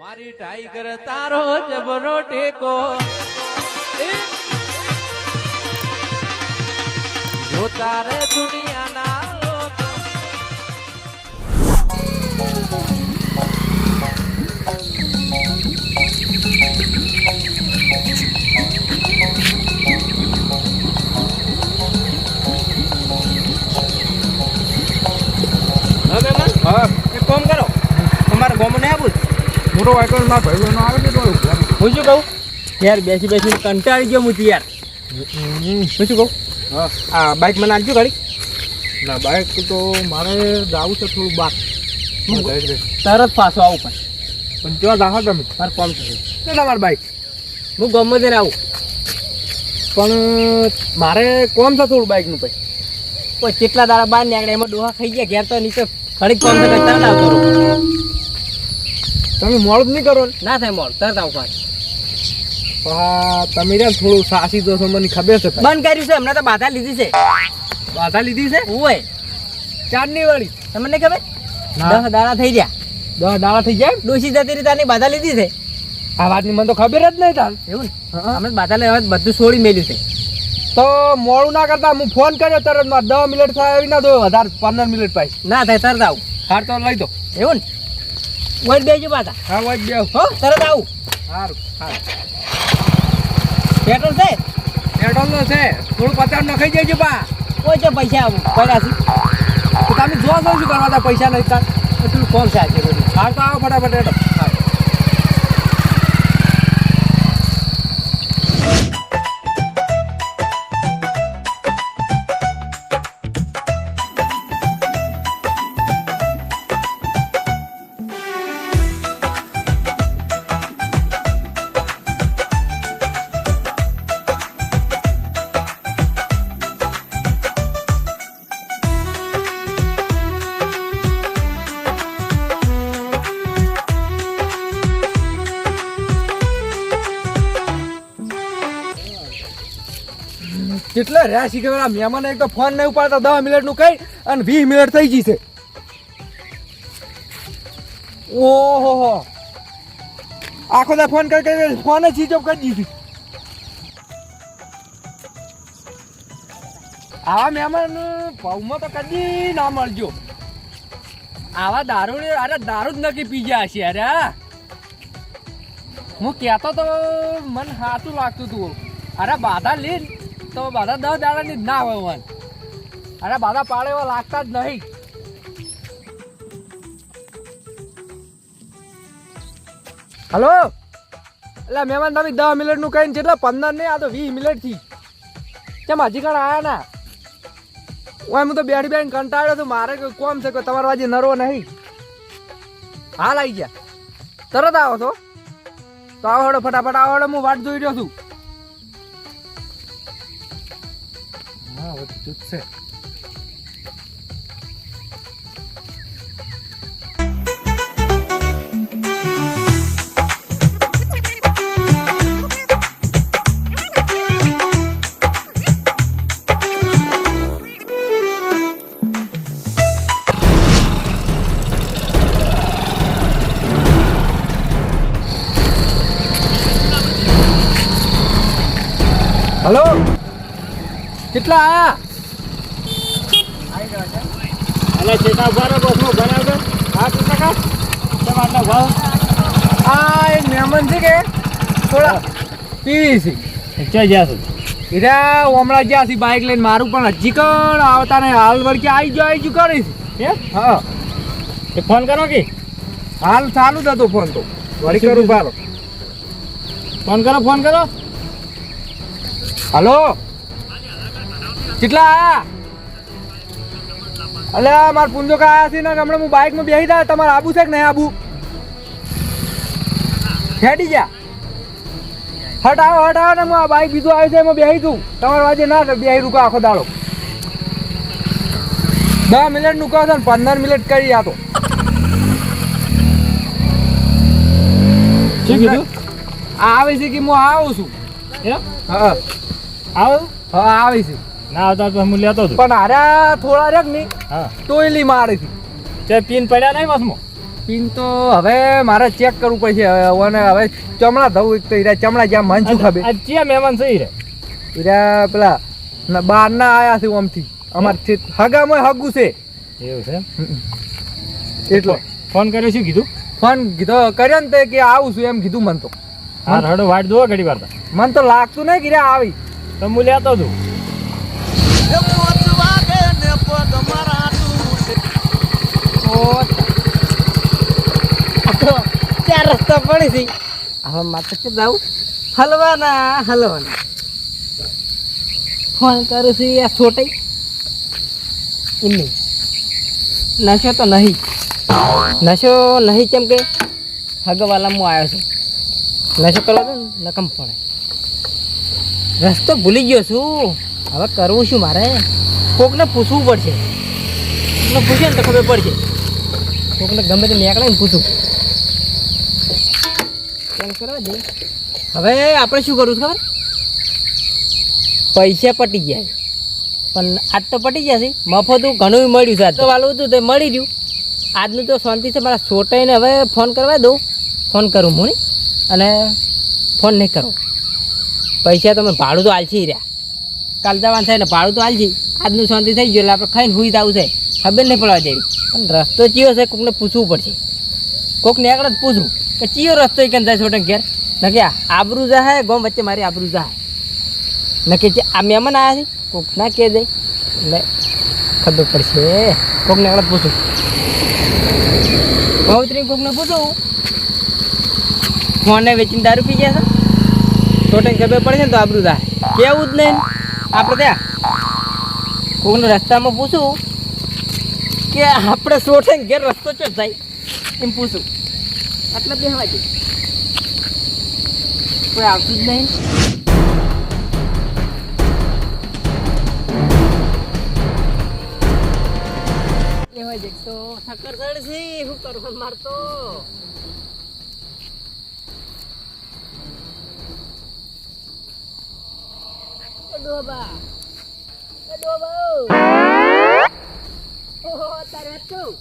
મારી ટાઈગર તારો જબરો ટેકો! જો તારે દુનિયાના હવે મહેમાન હા. એક કામ કરો તમારા ગામમાં નહીં આવું મોટો વાયકલ ના ભાઈ આવે ને તો હું શું કહું? યાર બેસી બેસી કંટાળી ગયો હું યાર. હું શું કહું? હા. આ બાઇક મને આપજો ગાડી ના બાઇક તો મારે જાવું છે થોડું બાર. તરત પાછો આવું પણ. પણ ત્યાં દાખો તમે? મારે કોમ થશે તો તમારી બાઇક હું ગમે તેને આવું. પણ મારે કોમ છે થોડું બાઇકનું પછી. કોઈ કેટલા દાડા બહાર નીકળે એમાં ડોહા ખાઈ ગયા ઘેર તો નીચે ઘડીક કોમ કરતા આવતો તમે મોડું નહીં કરો ને? ના થાય મોડ તરત આવું પાછું હા તમે રે ને થોડું સાસી દો છો મને ખબર છે. બંધ કર્યું છે હમણાં તો બાધા લીધી છે. બાધા લીધી છે? હોય ચાંદની વાળી. તમને ખબર? દસ દાડા થઈ ગયા. દસ દાડા થઈ જાય ડોસી જતી રીતે આની બાધા લીધી છે. આ વાતની મને તો ખબર જ નહીં તાર. એવું ને. અમે બાધા લેવા બધું છોડી મેલ્યું છે. તો મોડું ના કરતા હું ફોન કર્યો તરતમાં દસ મિનિટ થાય એવી ના દો વધારે પંદર મિનિટ પાછી. ના થાય તરત આવું. હાર તો લઈ દો. એવું ને? વોટ બેજો પાછા. હા વોટ બે હો તરત આવું. સારું સારું પેટ્રોલ છે? પેટ્રોલ નો છે. થોડું પચાસ નખાઈ જજો બા. કોઈ છે પૈસા આવું પડ્યા છે તો તમે જો છો શું કરવા પૈસા નહીં તાર એટલું કોણ છે આજે હાર તો આવો ફટાફટ કેટલા રહ્યા શીખે મહેમાન એક તો ફોન નહીં ઉપાડતા, દસ મિનિટનું કઈ અને વીસ મિનિટ થઈ ગઈ છે. ઓહો આખો દા ફોન કરી ફોન જ સ્વિચ ઓફ કરી દીધી. આવા મહેમાન ભાવમાં તો કદી ના મળજો. આવા દારૂ અરે દારૂ જ નક્કી પી ગયા છે, અરે. હું કહેતો તો મને સાચું લાગતું હતું. અરે બાધા લીન તો મારા દસ દાડાની જ ના હોય મન અરે મારા પાડે એવા લાગતા જ નહીં. હલો? એટલે મહેમાન તમે દસ મિનિટનું કહીને જેટલા પંદર નહીં, આ તો વીસ મિનિટથી કેમ હજી કણ આવ્યા ના? ઓય, હું તો બેઠી બેઠી કંટાળ્યો તો મારે કોઈ કોમ છે કે તમારો આજે નરવો નહીં. હાલ આવી ગયા. તરત આવો છો. તો આવો હડો, ફટાફટ આવો હડો, હું વાટ જોઈ રહ્યો છું. હા હવે ચૂત છે કેટલા? આયા અને ચેતા ઊભા બસમાં બનાવજો હા કેટલા કા તમારા ભાવ આ એક મહેમાન છે કે? થોડા પીવીસી ચો જ્યાં હીરા હમણાં જ્યાં છે બાઇક લઈને. મારું પણ હજી કણ આવતા ને હાલ વળકે આવી ગયો આવી જો કરી છે. હા? એ ફોન કરો કે? હાલ ચાલુ જ હતો ફોન તો. વળી કરું ભારો ફોન કરો ફોન કરો. હલો? કેટલા અલે અલ્યા માર પુંજો કા આયા છે ને? હમણાં હું બાઇકમાં બેસી જાય તમારે આબુ છે કે નહીં આબુ? હેડી જા હટ આવો હટ આવો ને હું આ બાઇક બીજું આવ્યું છે એમાં બેસી તું તમારે વાજે ના બેસી રૂકો આખો દાડો. દસ મિનિટનું કહો છો ને પંદર મિનિટ કરી આ તો. આ આવે છે કે હું આવું છું? હા? આવું? હા આવે છે. ના આવતા તો હું લેતો હતો પણ હારા થોડા રેક હા. ટોયલી મારે છે. તે પીન પડ્યા નહીં બસમાં પિન તો હવે મારે ચેક કરવું પડશે. હવે અને હવે ચમડા થવું એક તો હીરા ચમડા જ્યાં મન શું ખબર ચિયા મહેમાન છે હીરા. પેલા ન- બહારના આયા છે ઓમથી. અમારે હગામાં હગું છે. એવું છે એટલો ફોન કર્યો શું કીધું? ફોન કીધો કર્યો ને તે કે આવું છું એમ કીધું મન તો. હા રડો વાટ દો ઘડી વાર મન તો લાગતું નહીં કે રે આવી. તો હું લેતો છું ચાર રસ્તા પડી છે હવે મારે કે જાઉં હલવાના હલવાના. ફોન કરું છું આ છોટાઈ એમની નશો તો નહીં નશો નહીં કેમ કે હગવાલા હું આવ્યો છું નશો કરવા દો ને નકમ પડે રસ્તો ભૂલી ગયો છું. હવે કરવું શું મારે? કોકને પૂછવું પડશે. કોકને પૂછે ને તો ખબર પડશે. કોકને ગમે તે નીકળે ને પૂછું. કેમ કરવા દે. હવે આપણે શું કરવું ખબર? પૈસા પટી ગયા પણ આજ તો પટી ગયા છે. મફતું ઘણું મળ્યું છે આજ તો. વાલું હતું તે મળી ગયું. આજનું તો શાંતિ છે. મારા છોટાઈને હવે ફોન કરવા દઉં. ફોન કરું હું અને ફોન નહીં કરો. પૈસા તમે ભાડું તો આલછી રહ્યા. કાલ જવાનું થાય ને ભાડું તો આલછી આજનું શાંતિ થઈ ગયું, એટલે આપણે ખાઈને હુઈ જવું છે. ખબર નહીં પડવા જેવી. પણ રસ્તો ચિયો છે, કોકને પૂછવું પડશે. કોકને આગળ જ પૂછવું કે ચિયો રસ્તો કેમ જાય છોટે ઘેર? ન કે આ આબરૂ જાય ગોમ વચ્ચે મારી આબરૂ જાય ન કે જે આ મહેમાન આવ્યા છે, કોક ના કહે દે. એટલે ખબર પડશે. કોકને આગળ પૂછું. પવિત્રી કોકને પૂછું. ફોને વેચીને દારૂ પી ગયા છે? છોટે ખબર છે ને તો આબરું થાય. કેવું જ નહીં. આપણે ત્યાં કોઈને રસ્તામાં પૂછું કે આપણે સોઠે ઘેર રસ્તો ચો થાય એમ પૂછું. આટલા બે હવા કોઈ આવતું જ નહીં. એ હોય દેખ તો ઠક્કર ચડશે શું કરવા મારતો ડોબા. એ ડોબા ઓહો તારે હતું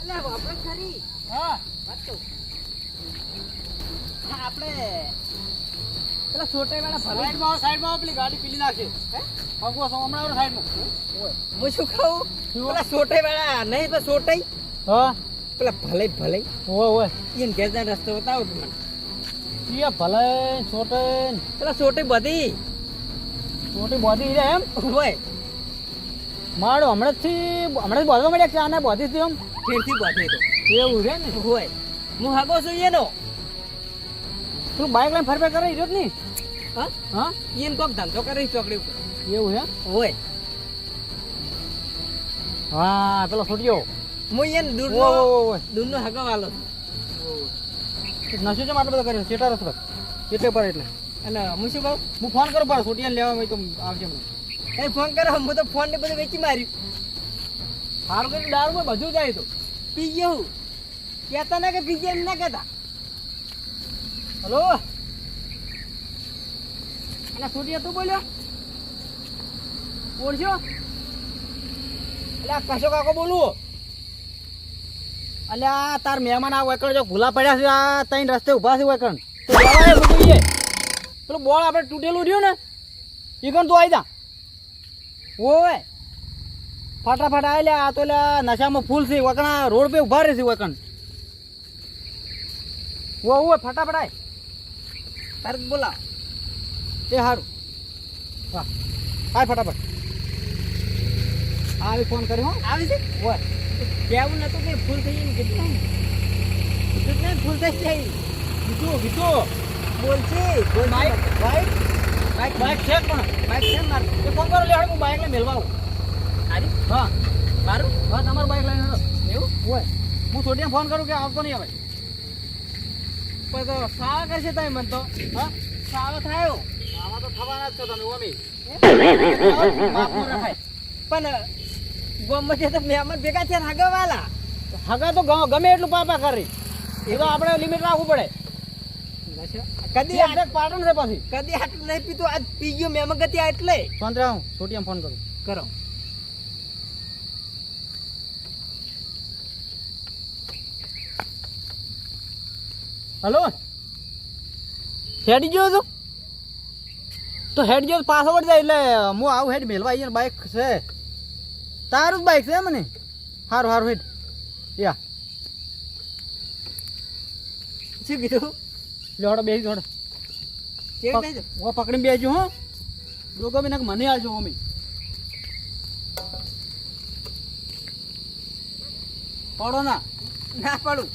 અલે વાપરે ખરી હા. વાત હા આપણે પેલા છોટે વાળા ભરવા સાઈડમાં પેલી ગાડી પીલી નાખે હે? ભગવો છો હમણાં સાઈડમાં. હું શું કહું? પેલા છોટે વાળા નહીં તો છોટે હા. પેલા ભલે ભલે. ઓય ઓય. ઈન ઘેર રસ્તો બતાવો તું મને. ઈયા ભલે છોટે પેલા છોટે બધી. છોટી બોધી છે એમ? હોય મારો હમણાં થી હમણાં બોધવા મળ્યા છે આને બોધી હતી એમ ફેરથી બોધી તો. એવું છે ને? હોય હું હાગો છું એનો. તું બાઇક લઈને ફરફર કરે રહ્યો જ નહીં? હા? હા? એને કોક ધંધો કરે ચોકડી ઉપર. એવું છે? હોય. હા પેલો છોટ્યો. હું એને દૂરનો દૂરનો હાગો વાલો છું. નશો છે આટલો બધો કર્યો સેટા રસ એટલે પર એટલે. અને હું શું કહું હું ફોન કરું પણ છોટિયાને લેવા હોય તો આવશે એ ફોન કરો, હું તો ફોન ને બધું વેચી માર્યું. સારું કરી દારૂ બધું જાય તો. પી ગયો હું? કહેતા ના કે પી ગયા ના કહેતા. હલો? અને સોટિયા તું બોલ્યો? કોણ એટલે કશો કાકો બોલું? અલ્યા તાર મહેમાન આ વેકણ જો ભૂલા પડ્યા છે, આ તઈ રસ્તે ઊભા છે વેકણ પેલું બોળ આપણે તૂટેલું રહ્યું ને એ કણ તું આવી જા. ઓય ફટાફટ આવી લે આ તો લે નશામાં ફૂલ છે વકણા રોડ પે ઊભા રહેશે વકણ ઓ ઓય ફટાફટ આય. તરત બોલા એ સારું હા આય ફટાફટ. આવી ફોન કર્યો હો. આવી છે? ઓય. કેવું નતું કે ફૂલ થઈ ગયું કેટલું? ફૂલ થઈ જાય બીજું બીજું બોલશે બોલ બાઈક બાઈક બાઈક બાઈક છે પણ. બાઈક છે મારું. એ ફોન કરો લે હાલ હું બાઈક લઈને મેળવા આવું. આરી હા. મારું? હા તમારું બાઈક લઈને હાલો. એવું? હોય. હું છોડીને ફોન કરું કે આવતો નહીં આવે પણ તો સાવા કરશે તમે મન તો. હા? સાવો થાયો. આમાં તો થવાના જ છો તમે ઓમી. પણ ગમે છે તો મહેમાન ભેગા થયા હાગવાલા. હગા તો ગમે એટલું પાપા કરે. એ તો આપણે લિમિટ રાખવું પડે. કદી આ- ડાયરેક્ટ પાટણ છે પછી. કદી આટલું નહીં પીતું આજ પી ગયો મહેમાન ગતિ એટલે. શાંત રહો છોટીને ફોન કરું. કરો. હલો? હેડી ગયો તો તો હેડ ગયો પાસવર્ડ જાય એટલે હું આવું હેડ મેલવા આવીએ બાઇક છે. તારું જ બાઇક છે મને? સારું સારું હેડ. યા. શું કીધું? લોડો બેસી જોડો. હું પકડીને બેસજો હો. લોકો બી નાખ મને આવજો અમે પડો ના. ના પડું.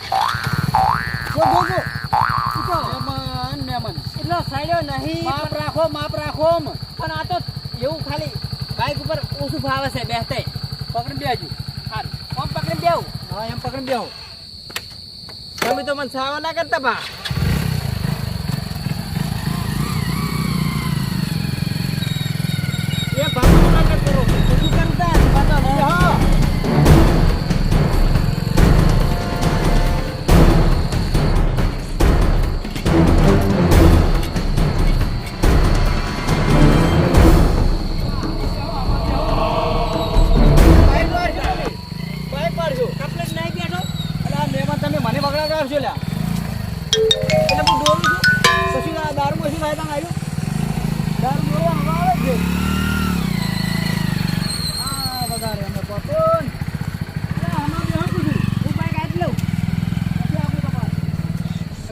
મહેમાન મહેમાન. એટલો સડ્યો નહીં માપ રાખો માપ રાખો. પણ આ તો એવું ખાલી બાઇક ઉપર ઓછું ભાવે છે બેસતે પકડી બેસજો હાલ. કોમ પકડી દેવું હા એમ પકડીને બેહો. તમે તો મને સાવા ના કરતા બા એ બાપા ના કરતો શું કરતા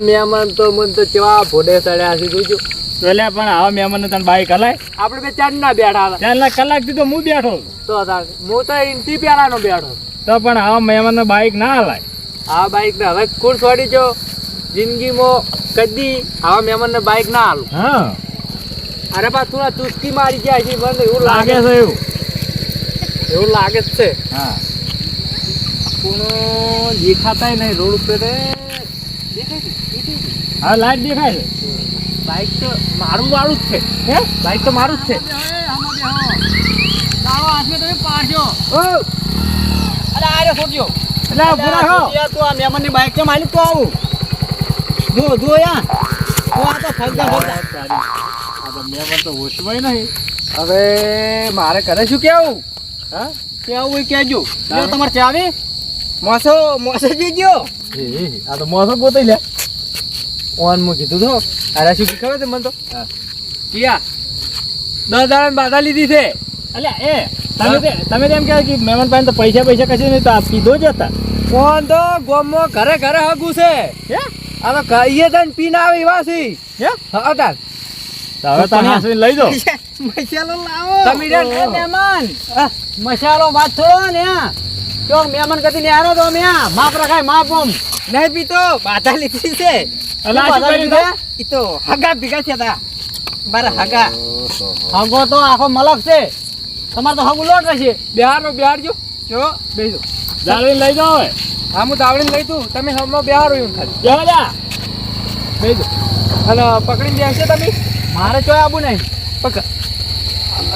મહેમાન તો મને તો કેવા ભોડે ચડ્યા છે જોજો. એટલે પણ આવા મહેમાન તને બાઈક હલાય આપણે બે ચાર ના બેઠા હતા. ચાર કલાકથી તો હું બેઠો તો હું તો ઇન્ટી પેલાનો બેઠો તો પણ આવા મહેમાન બાઈક ના હલાય. આ બાઈક ને હવે કુર છોડી જો જિંદગીમાં કદી આવા મહેમાન ને બાઈક ના હાલું. હા. અરે બા થોડા ચુસ્કી મારી ગયા છે બંધ એવું લાગે છે એવું. એવું લાગે જ છે. હા. પણ દેખાતાય નહીં રોડ ઉપર દેખાય? હા લાઈટ દેખાય છે બાઈક તો મારું વાળું જ છે હે બાઈક તો મારું જ છે એ, આમાં બેહો. દારૂ હાથમાં તમે પાડજો. ઓ અલા, આ રહ્યો એટલે પૂરા ખાઓ. યાર, આ મહેમાનની બાઈક કેમ હાલી? તું આવું. જો. તું આ તો ફરતા ફરતા. આ તો મહેમાન તો હોશમાં નહીં હવે મારે કરે શું કેવું હા કેવું એ કહેજો. જો તમારે ચાવી? મોસો, મોસો જી એ, આ તો મોસો ગોતી લે ઓનમાં કીધું તો. અરે શું ખબર છે મને તો? કિયા દસ દાડા બાધા લીધી છે. અલ્યા એ તમે તમે તેમ કહે કે મહેમાન પાસે તો પૈસા પૈસા કશું નહીં તો આ પીધો જ હતા. ફોન તો? ગોમો ઘરે ઘરે હગું છે. હે? આ તો કહીએ તને પીને આવે એવા છે. હે? હા તાર હવે તમે હાંસવીને લઈ દો. મસાલો લાવો. તમે મહેમાન. મસાલો વાત થોડો ને આ. જો મહેમાન કદી ને આરો તો મેં. માપ રખાય માપ ઓમ. નહીં પીતો બાધા લીધી છે. અલા, શું કર્યું તે? ઈ તો હગા ભીગા થયા તા. બાર હગા. હગો તો આખો મલક છે. તમારે તો હગું લોટ રહેશે બિહાર નો બિહાર જો જો બેસો જાળવીને લઈ જાઓ હા હું તાવડીને લઈ તું. તમે હમણાં બિહાર હોય ખાલી. જા. બેજો અને પકડીને બેસશે તમે? મારે ચોય આબુ નહીં. પકડ.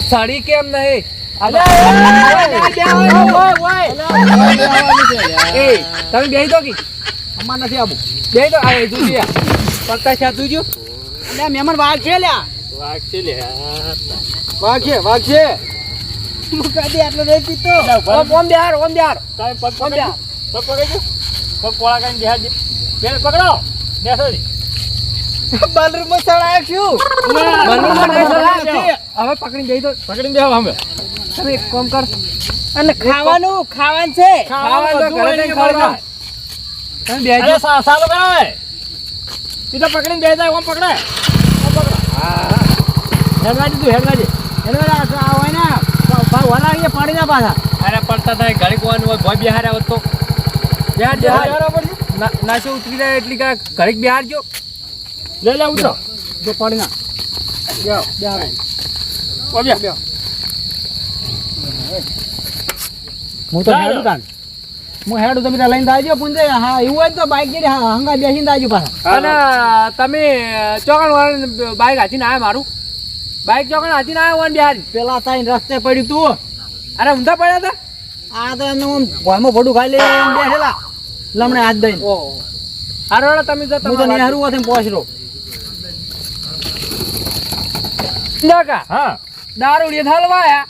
સાડી કેમ નહીં? તો- તમે બેસી દો કી અમાર નથી આબુ બેસી દો આ એ જોજી. પક્કા છે તું જો અલ્યા મહેમાન વાઘ છે લ્યા વાગશે લે વાઘ છે વાઘ છે હું કદી આટલો નહીં પીતો ઓમ ઓમ બિહાર ઓમ બિહાર તમે પગ બિહાર પગ પકડજો પગ કોળા કરીને બેહાડજો બે પકડો બેસો જી. બાલરૂમમાં સડાય પકડી. હવે દો તમે એક કામ કર. અને ખાવાનું ખાવાનું છે. ખાવાનું તો ઘરે. તમે ઈ તો પકડીને બે જાય ઓમ પકડે? ઓમ પકડો? હેડવાજી તું હેડવાજી હોય ને ભાઈ વલા અહીંયા પાડી ના પાછા. અરે પડતા થાય ઘડીક વાનું હોય ભોય બિહાર આવતો તો. બિહાર ના નાચો ઉતરી જાય એટલી કા ઘડીક બિહાર જો લે લે ઉતરો. જો પાડી ના જાઓ જાઓ ઓબ્યા બે. હું તો. હેડું તાન. હું હેડું તમે ત્યાં લઈને આવજો પૂંજે હા એવું હોય તો બાઈક જેરી હા હંગા બેસીને આવજો પાછા. અને તમે ચોકણ વાળા બાઈક હાથીને આવે મારું? બાઈક ચોકણ હાથીને આવ્યા હોય બિહારી? પેલા તાઈ રસ્તે પડ્યું તું. અરે ઊંધા પડ્યા હતા? આ તો એમનું આમ ભોયમાં ફોટું ખાઈ એમ બેઠેલા લમણે હાથ દઈને. હારો તમે જતા હું તો નેહરુ હતી પહોંચરો કાકા હા. દારૂડી હલવાયા.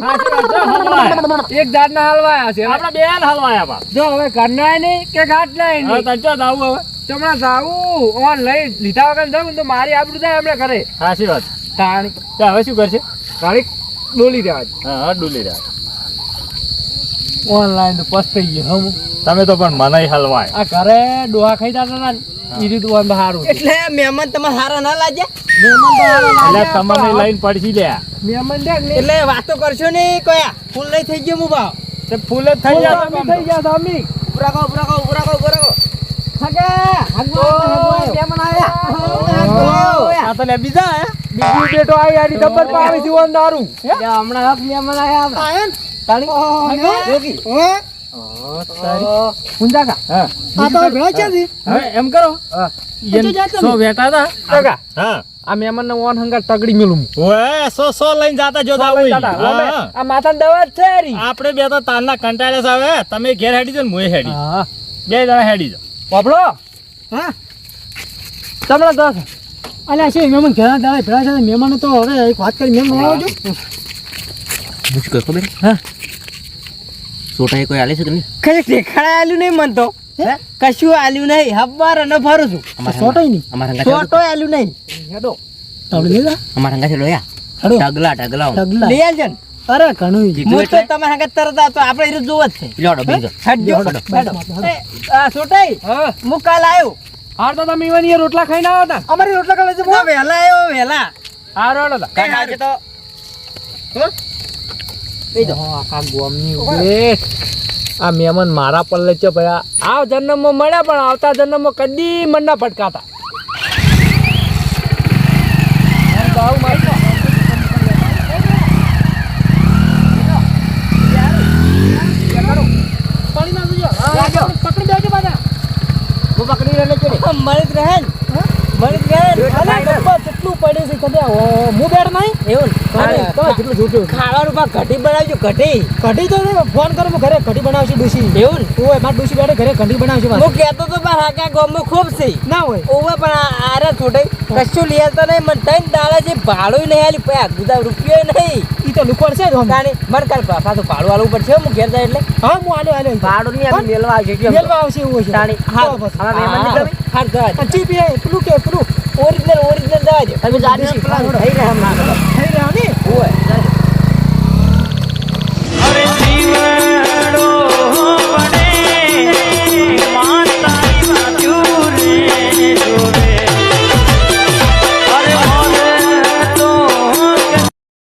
એક વાત ના હલવાયા. છે. આપડે બે હાલ હલવાયા બા. જો હવે ઘરનાય નહીં કે ઘાટનાય નહીં? ક્યાં જાવું હવે? ચમણા જાવું. ઓન લઈ લીધા વગર જાઉં તો મારી આબરૂ થાય આપણે ઘરે. સાચી વાત. તાણી. હવે શું કરશે? ગાડી ડોલી દેવા. હા હા ડૂલી રહ્યા ઓનલાઈન પસ્તાઈ ગયો હમ. તમે તો પણ મને હલવાય. આ ઘરે ડોહા ખાઈ જતા હતા ને એ રીત ઓન સારું એટલે મહેમાન તમારે સારા ના લાગ્યા મહેમાન તો તમને લઈને પડશી લ્યા. મહેમાન દે એટલે વાતો કરશો ને કયા ફૂલ નહીં થઈ ગયો મુ ભાવ? તે ફૂલ જ થઈ જાય થઈ જાય ગયા સામી ઉભરા કહો ઉભરા કહો ઉભરા કહો ઉભરા કહો તો બીજા બેટો આવી આની ખબર પાવી છે ઓન દારૂ. હમણાં હક મહેમાન આયા તાણી ઊંઝા કા હા. આ તો ભેળા છે હવે એમ કરો. સો બેઠા હતા કાકા? હા. આ ઓન હંગાર તગડી મેલું ઓએ સો સો લઈને જાતા જો હા. આ માથાની દવા છે આપણે બે તો તાલના કંટાળે છે હવે. તમે ઘેર હેડી જો ને મુએ હેડી. બે જણા હેડી જાઓ બાપડો હા. તમને દસ અલ્યા છે મહેમાન ઘણા દાડે ભેળા છે મહેમાન તો હવે એક વાત કરી મહેમાન આવજો. મુશ્કેલ ખબર? હા. સોટા કોઈ આલે છે કે નહીં? કઈ દેખાડા આલ્યું નહીં મન તો. કશું આલ્યું નહીં. હવાર અને ફરું છું. અમારા નહીં. અમારા સોટો આલ્યું નહીં. હેડો. તમે લીધા? અમારા હંગા લોયા ઢગલા ઢગલા ઢગલા. લઈ આવજો અરે ઘણું હું તો તમે હાંગત તરત આ તો આપણે એ જોવા જ છે. લોડો બીજો. બેઠો. આ છોટાઈ હા. હું કાલ આવ્યો હાર તો તમે ઈવન રોટલા ખાઈને આવ્યા હતા અમારી રોટલા ખાવા છે વેલા આવ્યો વેલા હાર રોડો હતા એ આજે તો ઓહો, આખા ગોમની ઉભેટ. આ મેમન મારા પલ્લે છે ભાઈ. આ જન્મમાં મળ્યા પણ આવતા જન્મમાં કદી મન ના ફટકાતા તો આવું મારી નો. પાણીમાં આવજો. હા, પકડી દેજો પાછા હું પકડી ચડી. મળી રહે ને. મળી રહે કેટલું પડ્યું છે કદે હું બેડ નહીં. એવું જેટલું જોતું ખાવાનું પા કઢી બનાવજો ઘટી કઢી તો ફોન કરો હું ઘરે ઘટી બનાવશે ડુસી. એવું ને? ઓય માર ડુસી બેઠે ઘરે કઢી બનાવશે હું. કહેતો તો મારા હાકા ગામમાં ખૂબ છે. ના હોય. ઓવે પણ આરે છોટાઈ કશું લે નહીં મને ત્રણ દાડા જે ભાડું નહીં આલી પૈસા ગુદા રૂપિયો નહીં. એ તો લુકોડ છે તો તાણી મને કાલ પાછા તો ભાડું આલવું પડશે હું ઘેર જાય એટલે. હા હું આલ્યો આલ્યો ભાડું નહીં આલી મેલવા આવશે કે મેલવા આવશે એવું છે તાણી હા હવે મેમન ને તમે હાર ગા ટીપી પેલું કે પેલું ઓરિજિનલ ઓરિજિનલ દવા છે તમે જાણી છે થઈ રહ્યા હમણાં. થઈ રહ્યા ને? ઓય અરે જીવડો બને